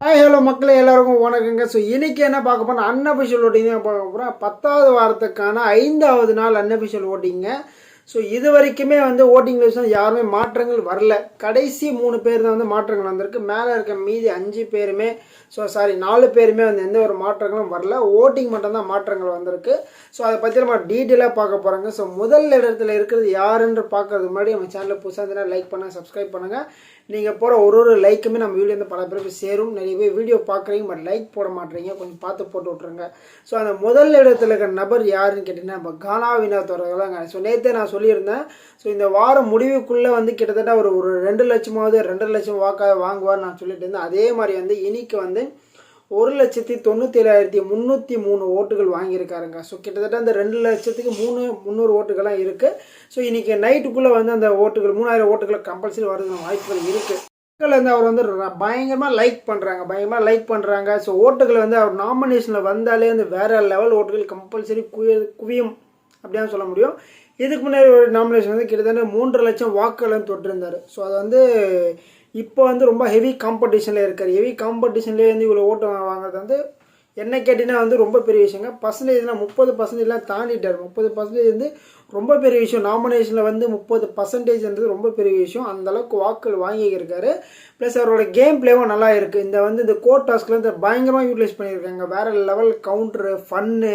Hi hello மக்களே எல்லாருக்கும் வணக்கங்க. ஸோ இன்றைக்கி என்ன பார்க்க போனால் அன்அஃபிஷியல் ஓட்டிங் தான் பார்க்க போகிறோம் பத்தாவது வாரத்துக்கான ஐந்தாவது நாள் அன்அஃபிஷியல் ஓட்டிங்க. ஸோ இது வரைக்குமே வந்து ஓட்டிங் லிஸ்ட் யாருமே மாற்றங்கள் வரல. கடைசி மூணு பேர் தான் வந்து மாற்றங்கள் வந்திருக்கு. மேலே இருக்க மீதி அஞ்சு பேருமே ஸோ சாரி நாலு பேருமே வந்து எந்த ஒரு மாற்றங்களும் வரல. ஓட்டிங் மட்டும்தான் மாற்றங்கள் வந்திருக்கு. ஸோ அதை பற்றி நம்ம டீட்டெயிலாக பார்க்க போகிறாங்க ஸோ முதல் இடத்துல இருக்கிறது யாருன்னு பார்க்கறதுக்கு முன்னாடி நம்ம சேனலில் புதுசாக இருந்தால் லைக் பண்ணுங்கள் சப்ஸ்கிரைப் பண்ணுங்கள் நீங்கள் போகிற ஒரு ஒரு லைக்குமே நம்ம வீடியோ வந்து பல பேருக்கு சேரும். நிறைய பேர் வீடியோ பார்க்குறீங்க பட் லைக் போட மாட்டுறீங்க கொஞ்சம் பார்த்து போட்டு விட்ருங்க ஸோ அந்த முதல் இடத்துல இருக்கிற நபர் யாருன்னு கேட்டிங்கன்னா நம்ம கானா வினோத் ஸோ நேற்றே நான் சொல்லியிருந்தேன். ஸோ இந்த வாரம் முடிவுக்குள்ளே வந்து கிட்டத்தட்ட ஒரு ஒரு ரெண்டு லட்சமாவது ரெண்டு லட்சம் வாக்காக வாங்குவார் நான் சொல்லிட்டு இருந்தேன். அதே மாதிரி வந்து இனிக்கு வந்து ஒரு லட்சத்தி தொண்ணூற்றி ஏழாயிரத்தி முந்நூற்றி மூணு ஓட்டுகள் வாங்கியிருக்காருங்க. ஸோ கிட்டத்தட்ட அந்த ரெண்டு லட்சத்துக்கு மூணு முந்நூறு ஓட்டுகள்லாம் இருக்குது ஸோ இன்றைக்கி நைட்டுக்குள்ளே வந்து அந்த ஓட்டுகள் மூணாயிரம் ஓட்டுகள் கம்பல்சரி வரதுக்கு வாய்ப்புகள் இருக்குது மக்கள் வந்து அவர் வந்து பயங்கரமாக லைக் பண்ணுறாங்க பயங்கரமாக லைக் பண்ணுறாங்க ஸோ ஓட்டுகள் வந்து அவர் நாமினேஷனில் வந்தாலே வந்து வேறு லெவல் ஓட்டுகள் கம்பல்சரி குவிய குவியும் அப்படின்னு சொல்ல முடியும். இதுக்கு முன்னாடி ஒரு நாமினேஷன் வந்து கிட்டத்தட்ட மூன்று லட்சம் வாக்குகள் வந்து தொட்டிருந்தார். ஸோ அது வந்து இப்போ வந்து ரொம்ப ஹெவி காம்படிஷனில் இருக்கார். ஹெவி காம்படிஷன்லேயே வந்து இவ்வளோ ஓட்டு வாங்குறது வந்து என்ன கேட்டிங்கன்னா வந்து ரொம்ப பெரிய விஷயங்க. பர்சன்டேஜ்லாம் முப்பது பர்சன்டேஜ்லாம் தாண்டிட்டார். முப்பது பர்சன்டேஜ் வந்து ரொம்ப பெரிய விஷயம். நாமினேஷனில் வந்து முப்பது பர்சன்டேஜ்ன்றது ரொம்ப பெரிய விஷயம். அந்தளவுக்கு வாக்குகள் வாங்கியிருக்காரு ப்ளஸ் அவரோட கேம் பிளேவும் நல்லா இருக்குது இந்த வந்து இந்த கோட் டாஸ்கில் வந்து பயங்கரமாக யூட்டிலைஸ் பண்ணியிருக்காங்க. வேறு லெவல் கவுண்ட்ரு ஃபன்னு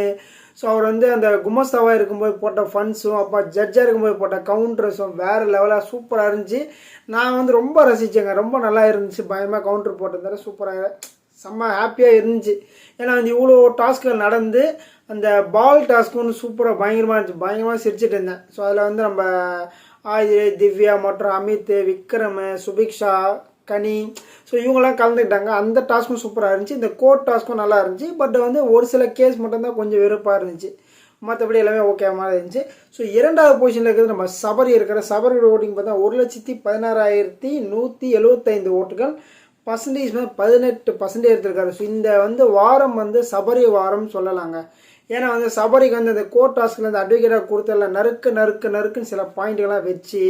ஸோ அவர் வந்து அந்த குமஸ்தாவாக இருக்கும்போது போட்ட ஃபன்ஸும் அப்போ ஜட்ஜாக இருக்கும்போது போட்ட கவுண்டர்ஸும் வேறு லெவலாக சூப்பராக இருந்துச்சு. நான் வந்து ரொம்ப ரசித்தேங்க ரொம்ப நல்லா இருந்துச்சு. பயமாக கவுண்டர் போட்டிருந்தாரு சூப்பராக செம்ம ஹாப்பியாக இருந்துச்சு. ஏன்னா வந்து இவ்வளோ டாஸ்க்குகள் நடந்து அந்த பால் டாஸ்க்கு ஒன்று சூப்பராக பயங்கரமாக இருந்துச்சு. பயங்கரமாக சிரிச்சிட்டு இருந்தேன். ஸோ அதில் வந்து நம்ம ஆதி திவ்யா மற்றும் அமித் விக்ரம் சுபிக்ஷா கனி ஸோ இவங்கெல்லாம் கலந்துக்கிட்டாங்க. அந்த டாஸ்க்கும் சூப்பராக இருந்துச்சு. இந்த கோட் டாஸ்க்கும் நல்லா இருந்துச்சு. பட் வந்து ஒரு சில கேஸ் மட்டும்தான் கொஞ்சம் வெறுப்பாக இருந்துச்சு. மற்றபடி எல்லாமே ஓகே மாதிரி இருந்துச்சு. ஸோ இரண்டாவது பொசிஷனில் இருக்கிறது நம்ம சபரி இருக்கிற சபரியோட ஓட்டிங் பார்த்தா ஒரு லட்சத்தி பதினாறாயிரத்தி நூற்றி எழுபத்தைந்து ஓட்டுகள். பர்சன்டேஜ் வந்து பதினெட்டு பர்சன்டேஜ் எடுத்திருக்காரு. ஸோ இந்த வந்து வாரம் வந்து சபரி வாரம் சொல்லலாங்க. ஏன்னா வந்து சபரிக்கு வந்து அந்த கோர்ட் டாஸ்கில் அந்த அட்வொகேட்டாக கொடுத்தல நறுக்கு நறுக்கு நறுக்குன்னு சில பாயிண்ட்களாக வச்சு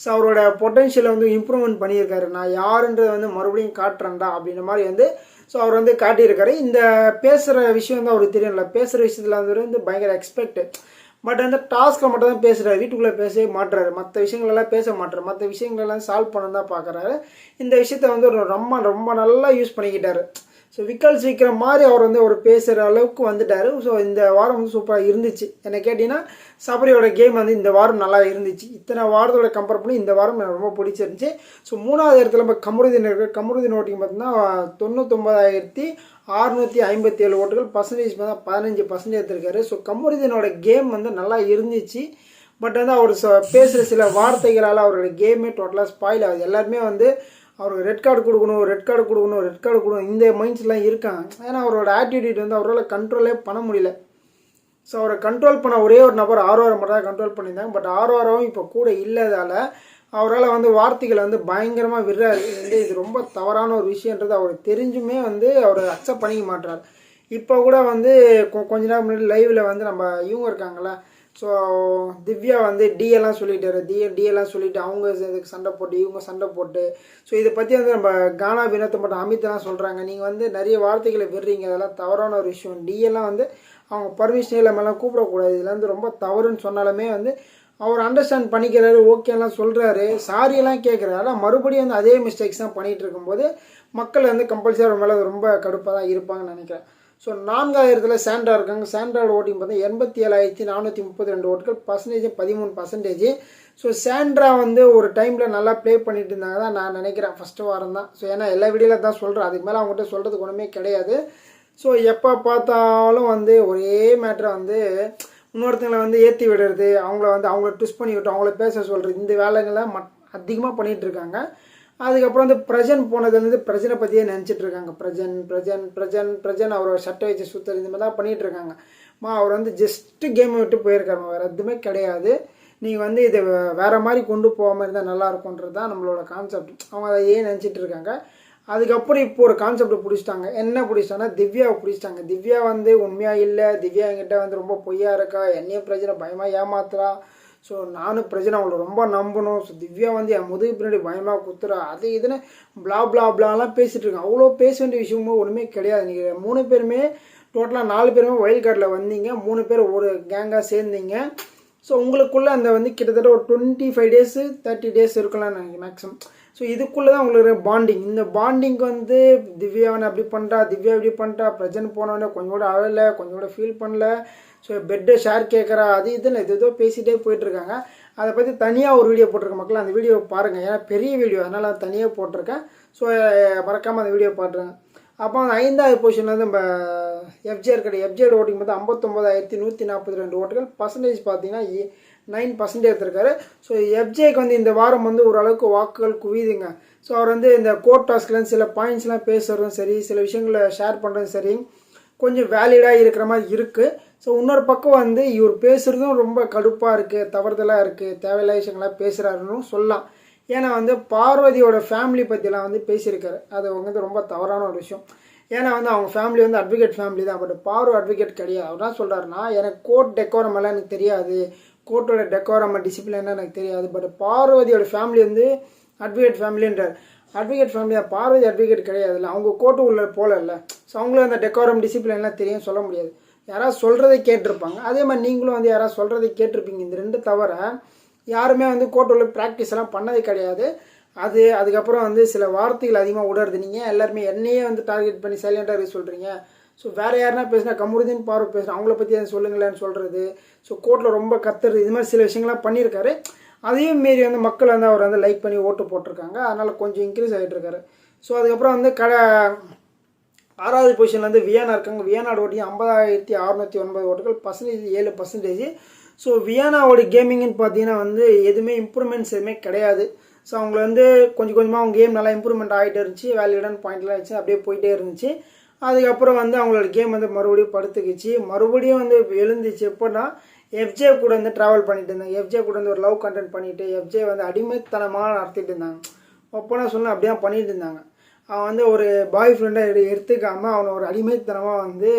ஸோ அவரோட பொட்டென்ஷியலை வந்து இம்ப்ரூவ்மெண்ட் பண்ணியிருக்காரு. நான் யாருன்றதை வந்து மறுபடியும் காட்டுறேன்டா அப்படின்ற மாதிரி வந்து ஸோ அவர் வந்து காட்டியிருக்காரு. இந்த பேசுகிற விஷயம் வந்து அவருக்கு தெரியும்ல பேசுகிற விஷயத்தில் வந்து பயங்கர எக்ஸ்பெக்ட் பட் அந்த டாஸ்க்கை மட்டும் தான் பேசுகிறாரு வீட்டுக்குள்ளே பேசவே மாட்டுறாரு மற்ற விஷயங்களெல்லாம் பேச மாட்டாரு மற்ற விஷயங்களெல்லாம் சால்வ் பண்ண தான் பார்க்குறாரு இந்த விஷயத்த வந்து ஒரு ரொம்ப ரொம்ப நல்லா யூஸ் பண்ணிக்கிட்டாரு. ஸோ விக்கல்ஸ் விற்கிற மாதிரி அவர் வந்து ஒரு பேசுகிற அளவுக்கு வந்துட்டார். ஸோ இந்த வாரம் வந்து சூப்பராக இருந்துச்சு. என்ன கேட்டிங்கன்னா சபரியோட கேம் வந்து இந்த வாரம் நல்லா இருந்துச்சு. இத்தனை வாரத்தோட கம்பேர் பண்ணி இந்த வாரம் எனக்கு ரொம்ப பிடிச்சிருந்துச்சி. ஸோ மூணாவது இடத்துல நம்ம கமருதீன் இருக்கிற கமருதீன் ஓட்டிங் பார்த்தீங்கன்னா தொண்ணூத்தொம்பதாயிரத்தி அறுநூற்றி ஐம்பத்தி ஏழு ஓட்டுகள் பர்சன்டேஜ் பார்த்தா பதினஞ்சு பர்சன்டேஜ் எடுத்திருக்காரு. ஸோ கமருதீனோட கேம் வந்து நல்லா இருந்துச்சு. பட் வந்து அவர் ச- பேசுகிற சில வார்த்தைகளால் அவரோட கேமே டோட்டலாக ஸ்பாயில் ஆகுது. எல்லாருமே வந்து அவருக்கு ரெட் கார்டு கொடுக்கணும் ரெட் கார்டு கொடுக்கணும் ரெட் கார்டு கொடுக்கணும் இந்த மைண்ட்ஸ்லாம் இருக்காங்க. ஏன்னா அவரோட ஆட்டிடியூட் வந்து அவரால் கண்ட்ரோலே பண்ண முடியல. ஸோ அவரை கண்ட்ரோல் பண்ண ஒரே ஒரு நபர் ஆர்வாரம் மட்டும் தான் கண்ட்ரோல் பண்ணியிருந்தாங்க. பட் ஆர்வாரம் இப்போ கூட இல்லாதால் அவரால் வந்து வார்த்தைகளை வந்து பயங்கரமாக விடுறாரு. வந்து இது ரொம்ப தவறான ஒரு விஷயன்றது அவருக்கு தெரிஞ்சுமே வந்து அவர் அக்செப்ட் பண்ணிக்க மாட்டார் இப்போ கூட வந்து கொ- கொஞ்ச நேரம் முன்னாடி லைவில் வந்து நம்ம இவங்க இருக்காங்களா ஸோ திவ்யா வந்து டிஎல்லாம் சொல்லிட்டாரு. டி டிஎல்லாம் சொல்லிவிட்டு சொல்லிட்டு அவங்க இதுக்கு சண்டை போட்டு இவங்க சண்டை போட்டு. ஸோ இதை பற்றி வந்து நம்ம கானா வினோத்தை மட்டும் அமித்தெல்லாம் சொல்கிறாங்க நீங்கள் வந்து நிறைய வார்த்தைகளை விடுறீங்க. அதெல்லாம் தவறான ஒரு விஷயம். டி எல்லாம் வந்து அவங்க பர்மிஷன் இல்லாமலாம் கூப்பிடக்கூடாது. இதில் வந்து ரொம்ப தவறுன்னு சொன்னாலுமே வந்து அவர் அண்டர்ஸ்டாண்ட் பண்ணிக்கிறாரு ஓகேலாம் சொல்கிறாரு சாரியெல்லாம் கேட்குறாரு ஆனால் மறுபடியும் வந்து அதே மிஸ்டேக்ஸ் தான் பண்ணிகிட்டு இருக்கும்போது மக்கள் வந்து கம்பல்சரி அவர் மேலே ரொம்ப கடுப்பாக தான் இருப்பாங்கன்னு நினைக்கிறேன். ஸோ நான்காயிரத்தில் சாண்ட்ரா இருக்காங்க. சாண்ட்ராவோட ஓட்டிங் பார்த்தா எண்பத்தி ஏழாயிரத்தி நானூற்றி முப்பத்தி ரெண்டு ஓட்டுகள் பர்சன்டேஜ் பதிமூணு பர்சன்டேஜ் ஸோ சாண்ட்ரா வந்து ஒரு டைமில் நல்லா ப்ளே பண்ணிட்டு இருந்தாங்க தான் நான் நினைக்கிறேன். ஃபஸ்ட்டு வாரம் தான். ஸோ ஏன்னா எல்லா வீடியோவில் தான் சொல்கிறேன் அதுக்கு மேலே அவங்ககிட்ட சொல்கிறதுக்கு ஒன்றுமே கிடையாது. ஸோ எப்போ பார்த்தாலும் வந்து ஒரே மேட்ரை வந்து இன்னொருத்தங்களை வந்து ஏற்றி விடுறது அவங்கள வந்து அவங்கள ட்விஸ்ட் பண்ணி விட்டு அவங்கள பேச சொல்கிறது இந்த வேலைங்கள்லாம் மட் அதிகமாக பண்ணிகிட்டு இருக்காங்க. அதுக்கப்புறம் வந்து பிரஜன் போனதுலேருந்து பிரஜனை பற்றியே நினச்சிட்டு இருக்காங்க. பிரஜன் பிரஜன் பிரஜன் பிரஜன் அவரோட சட்டை வச்சு சுத்தர் இந்த மாதிரி தான் பண்ணிகிட்ருக்காங்க மா அவர் வந்து ஜஸ்ட்டு கேமை விட்டு போயிருக்காருமா வேறு எதுவுமே கிடையாது. நீங்கள் வந்து இதை வேறு மாதிரி கொண்டு போகாமல் இருந்தால் நல்லா இருக்குன்றது தான் நம்மளோட கான்செப்ட் அவங்க அதை ஏன் நினச்சிட்டு இருக்காங்க? அதுக்கப்புறம் இப்போ ஒரு கான்செப்டை பிடிச்சிட்டாங்க. என்ன பிடிச்சிட்டாங்கன்னா திவ்யாவை பிடிச்சிட்டாங்க. திவ்யா வந்து உண்மையாக இல்லை. திவ்யா என்கிட்ட வந்து ரொம்ப பொய்யா இருக்கா? என்னையும் பிரச்சனை பயமாக ஏமாத்துறா? ஸோ நானும் பிரச்சனை அவளை ரொம்ப நம்பணும். ஸோ திவ்யா வந்து என் முதுகு பின்னாடி பயமாக குத்துறா? அது இதுன்னு பிளா பிளா பிளாலாம் பேசிகிட்டு இருக்கேன் அவ்வளோ பேச வேண்டிய விஷயமும் ஒன்றுமே கிடையாது. நீங்கள் மூணு பேருமே டோட்டலாக நாலு பேருமே ஒயில் கார்டில் வந்தீங்க. மூணு பேர் ஒரு கேங்காக சேர்ந்தீங்க. ஸோ உங்களுக்குள்ளே அந்த வந்து கிட்டத்தட்ட ஒரு twenty five days thirty days இருக்கலாம் நினைக்கிறேன் மேக்ஸிமம் ஸோ இதுக்குள்ளே தான் உங்களுக்கு பாண்டிங் இந்த பாண்டிங் வந்து திவ்யாவனை அப்படி பண்ணுறா திவ்யா இப்படி பண்ணுறா பிரஜன் போனவனே கொஞ்சம் கூட அழலை கொஞ்சம் கூட ஃபீல் பண்ணல. ஸோ பெட்டை ஷேர் கேட்குறா அது இதுன்னு இது ஏதோ பேசிகிட்டே போயிட்டுருக்காங்க. அதை பற்றி தனியாக ஒரு வீடியோ போட்டிருக்க மக்கள் அந்த வீடியோ பாருங்கள் ஏன்னா பெரிய வீடியோ அதனால் நான் தனியாக போட்டிருக்கேன். ஸோ மறக்காமல் அந்த வீடியோ பாட்டுருங்க அப்போ அந்த ஐந்தாவது பொசிஷனில் வந்து நம்ம எஃப்ஜிஆர் கிடையாது எஃப்ஜிஆர் ஓட்டிங் பார்த்து ஐம்பத்தொம்போதாயிரத்தி நூற்றி நாற்பத்தி ரெண்டு ஓட்டுகள். பர்சன்டேஜ் பார்த்தீங்கன்னா நைன் பர்சன்டேஜ் எடுத்திருக்காரு. ஸோ எஃப்ஜேக்கு வந்து இந்த வாரம் வந்து ஓரளவுக்கு வாக்குகள் குவியுதுங்க. ஸோ அவர் வந்து இந்த கோர்ட் டாஸ்க்லேருந்து சில பாயிண்ட்ஸ்லாம் பேசுகிறதும் சரி சில விஷயங்களை ஷேர் பண்ணுறதும் சரி கொஞ்சம் வேலிடாக இருக்கிற மாதிரி இருக்குது ஸோ இன்னொரு பக்கம் வந்து இவர் பேசுகிறதும் ரொம்ப கடுப்பாக இருக்குது தவறுதலாக இருக்குது தேவையில்லாத விஷயங்களாக பேசுகிறாருன்னு சொல்லலாம். ஏன்னா வந்து பார்வதியோட ஃபேமிலி பற்றிலாம் வந்து பேசியிருக்காரு. அது வந்து ரொம்ப தவறான ஒரு விஷயம். ஏன்னா வந்து அவங்க ஃபேமிலி வந்து அட்வொகேட் ஃபேமிலி தான். பட் பார்வ அட்வொகேட் கிடையாது. அவர் என்ன சொல்கிறாருன்னா எனக்கு கோர்ட் டெக்கோரம் எல்லாம் எனக்கு தெரியாது. கோர்ட்டோட டெக்கோரம் டிசிப்ளின் எனக்கு தெரியாது. பட் பார்வதியோட ஃபேமிலி வந்து அட்வொகேட் ஃபேமிலின்றார் அட்வொகேட் ஃபேமிலியாக பார்வதி அட்வொகேட் கிடையாதுல்ல. அவங்க கோர்ட்டு உள்ள போகலல்ல ஸோ அவங்களும் அந்த டெக்கோரம் டிசிப்ளின்லாம் தெரியும் சொல்ல முடியாது. யாராவது சொல்கிறதை கேட்டிருப்பாங்க. அதே மாதிரி நீங்களும் வந்து யாராவது சொல்கிறதை கேட்டிருப்பீங்க. இந்த ரெண்டு தவிர யாருமே வந்து கோர்ட்டுள்ள ப்ராக்டிஸ் எல்லாம் பண்ணதே கிடையாது. அது அதுக்கப்புறம் வந்து சில வார்த்தைகள் அதிகமாக விடறது நீங்கள் எல்லாருமே என்னையே வந்து டார்கெட் பண்ணி சைலண்டாக இருக்க சொல்கிறீங்க ஸோ வேறு யாருனா பேசினா கமருதீன் பார்வை பேசுகிறேன் அவங்கள பற்றி எதுவும் சொல்லுங்களேன்னு சொல்கிறது ஸோ கோர்ட்டில் ரொம்ப கத்துறது. இது மாதிரி சில விஷயங்கள்லாம் பண்ணியிருக்காரு. அதையும் மீறி வந்து மக்கள் வந்து அவர் வந்து லைக் பண்ணி ஓட்டு போட்டிருக்காங்க. அதனால் கொஞ்சம் இன்க்ரீஸ் ஆகிட்டு இருக்காரு. ஸோ அதுக்கப்புறம் வந்து கட ஆறாவது பொசிஷனில் வந்து வியானா இருக்காங்க. வியானாவோட ஓட்டியும் ஐம்பதாயிரத்தி அறுநூற்றி ஒன்பது ஓட்டுகள் பர்சன்டேஜ் ஏழு பர்சன்டேஜ் ஸோ வியானாவோட கேமிங்னு பார்த்தீங்கன்னா வந்து எதுவுமே இம்ப்ரூவ்மெண்ட்ஸ் எதுவுமே கிடையாது. ஸோ அவங்க வந்து கொஞ்சம் கொஞ்சமாக அவங்க கேம் நல்லா இம்ப்ரூவ்மெண்ட் ஆகிட்டு இருந்துச்சு. வேல்யூடன் பாயிண்ட்லாம் இருந்துச்சு அப்படியே போயிட்டே இருந்துச்சு. அதுக்கப்புறம் வந்து அவங்களோட கேம் வந்து மறுபடியும் படுத்துக்கிச்சு. மறுபடியும் வந்து எழுந்துச்சு எப்போன்னா எஃப்ஜே கூட வந்து ட்ராவல் பண்ணிட்டு இருந்தாங்க. எஃப்ஜே கூட வந்து ஒரு லவ் கண்டென்ட் பண்ணிட்டு எஃப்ஜே வந்து அடிமைத்தனமாக நடத்திட்டு இருந்தாங்க. ஒப்பனா சொன்னால் அப்படியே பண்ணிட்டு இருந்தாங்க. அவன் வந்து ஒரு பாய் ஃப்ரெண்டை எடுத்துக்காமல் அவனை ஒரு அடிமைத்தனமாக வந்து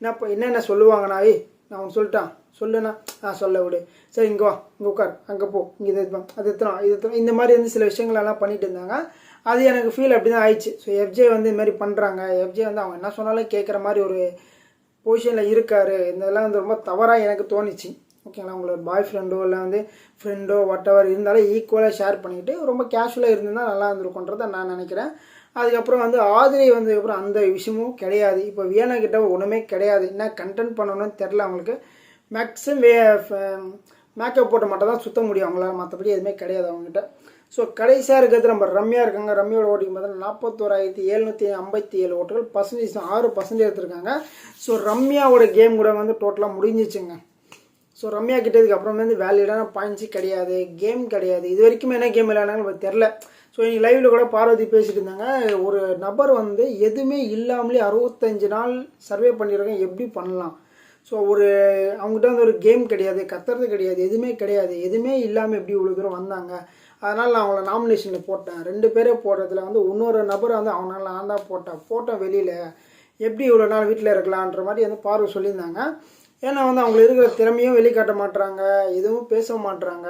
என்ன என்னென்ன சொல்லுவாங்கண்ணா ஏய் நான் அவன் சொல்லிட்டான். சொல்லுண்ணா ஆ சொல்ல விடு. சரி இங்கே வா. இங்கே உட்கார். அங்கே போ. இங்கே இது அது எத்தனை இது இந்த மாதிரி வந்து சில விஷயங்களெல்லாம் பண்ணிட்டு இருந்தாங்க. அது எனக்கு ஃபீல் அப்படி தான் ஆயிடுச்சு ஸோ எஃப்ஜே வந்து இது மாதிரி பண்ணுறாங்க எஃப்ஜே வந்து அவங்க என்ன சொன்னாலும் கேட்குற மாதிரி ஒரு பொசிஷனில் இருக்கார். இதெல்லாம் வந்து ரொம்ப தவறாக எனக்கு தோணுச்சு. ஓகேங்களா? உங்களோட பாய் ஃப்ரெண்டோ இல்லை வந்து ஃப்ரெண்டோ வாட் எவர் இருந்தாலும் ஈக்குவலாக ஷேர் பண்ணிக்கிட்டு ரொம்ப கேஷுவலாக இருந்தால் நல்லா இருந்திருக்குன்றதை நான் நினைக்கிறேன். அதுக்கப்புறம் வந்து ஆதிரை வந்ததுக்கப்புறம் அந்த விஷயமும் கிடையாது. இப்போ வியனா கிட்ட ஒன்றுமே கிடையாது. என்ன கண்டென்ட் பண்ணணும்னு தெரில அவங்களுக்கு. மேக்ஸிமம் வே மேக்கப் போட்டு மட்டும் தான் சுத்த முடியும். அவங்களால மற்றபடி எதுவுமே கிடையாது அவங்ககிட்ட. ஸோ கடைசியாக இருக்கிறது நம்ம ரம்யா இருக்காங்க. ரம்யாவோட ஓட்டிங் பார்த்தா நாற்பத்தோராயிரத்தி எழுநூற்றி ஐம்பத்தி ஏழு ஓட்டுகள் பர்சன்டேஜ் ஆறு பர்சன்டேஜ் எடுத்திருக்காங்க. ஸோ ரம்யாவோட கேம் கூட வந்து டோட்டலாக முடிஞ்சிச்சுங்க. ஸோ ரம்யா கிட்டதுக்கு அப்புறம் வந்து வேலிடான பாயிண்ட்ஸு கிடையாது. கேம் கிடையாது. இது வரைக்கும் என்ன கேம் விளையாடாங்க நமக்கு தெரில ஸோ இன்னைக்கு லைவில் கூட பார்வதி பேசிட்டு இருந்தாங்க. ஒரு நபர் வந்து எதுவுமே இல்லாமலே அறுபத்தஞ்சு நாள் சர்வே பண்ணியிருக்கேன் எப்படி பண்ணலாம்? ஸோ ஒரு அவங்ககிட்ட வந்து ஒரு கேம் கிடையாது கத்துறது கிடையாது எதுவுமே கிடையாது. எதுவுமே இல்லாமல் எப்படி இவ்வளோ தூரம் வந்தாங்க? அதனால் நான் அவங்கள நாமினேஷனில் போட்டேன். ரெண்டு பேரே போடுறதுல வந்து இன்னொரு நபரை வந்து அவனால் நான் தான் போட்டேன். போட்டேன் வெளியில். எப்படி இவ்வளோ நாள் வீட்டில் இருக்கலான்ற மாதிரி வந்து பார்வை சொல்லியிருந்தாங்க. ஏன்னா வந்து அவங்க இருக்கிற திறமையும் வெளிக்காட்ட மாட்டுறாங்க எதுவும் பேச மாட்டுறாங்க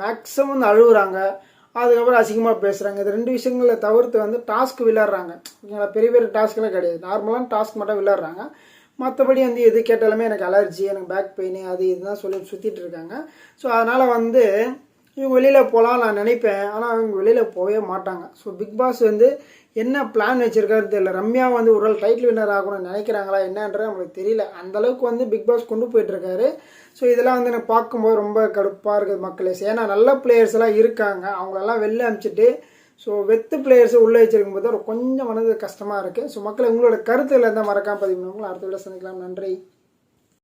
மேக்ஸிமம் வந்து அழுகுறாங்க அதுக்கப்புறம் அசிங்கமாக பேசுகிறாங்க இது ரெண்டு விஷயங்களை தவிர்த்து வந்து டாஸ்க் விளையாடுறாங்க. ஓகேங்களா பெரிய பெரிய டாஸ்க்லாம் கிடையாது. நார்மலான டாஸ்க் மட்டும் விளையாடுறாங்க. மற்றபடி வந்து எது கேட்டாலுமே எனக்கு அலர்ஜி எனக்கு பேக் பெயின் அது இதுதான் சொல்லி சுற்றிட்டு இருக்காங்க. ஸோ அதனால் வந்து இவங்க வெளியில் போகலாம் நான் நினைப்பேன். ஆனால் அவங்க வெளியில் போகவே மாட்டாங்க. ஸோ பிக் பாஸ் வந்து என்ன பிளான் வச்சுருக்காரு தெரியல. ரம்யா வந்து ஒரு நாள் டைட்டில் வின்னர் ஆகணும்னு நினைக்கிறாங்களா என்னன்றது நம்மளுக்கு தெரியல. அந்த அளவுக்கு வந்து பிக் பாஸ் கொண்டு போயிட்டுருக்காரு ஸோ இதெல்லாம் வந்து எனக்கு பார்க்கும்போது ரொம்ப கடுப்பாக இருக்குது மக்களே. ஏன்னா நல்ல பிளேயர்ஸ் எல்லாம் இருக்காங்க. அவங்களெல்லாம் வெளில அனுப்பிச்சிட்டு ஸோ வெத்து பிளேயர்ஸ் உள்ளே வச்சிருக்கும் போது கொஞ்சம் மனது கஷ்டமாக இருக்குது ஸோ மக்களை உங்களோட கருத்தில் இருந்தால் மறக்காம பதிவு அடுத்த விட சந்திக்கலாம். நன்றி.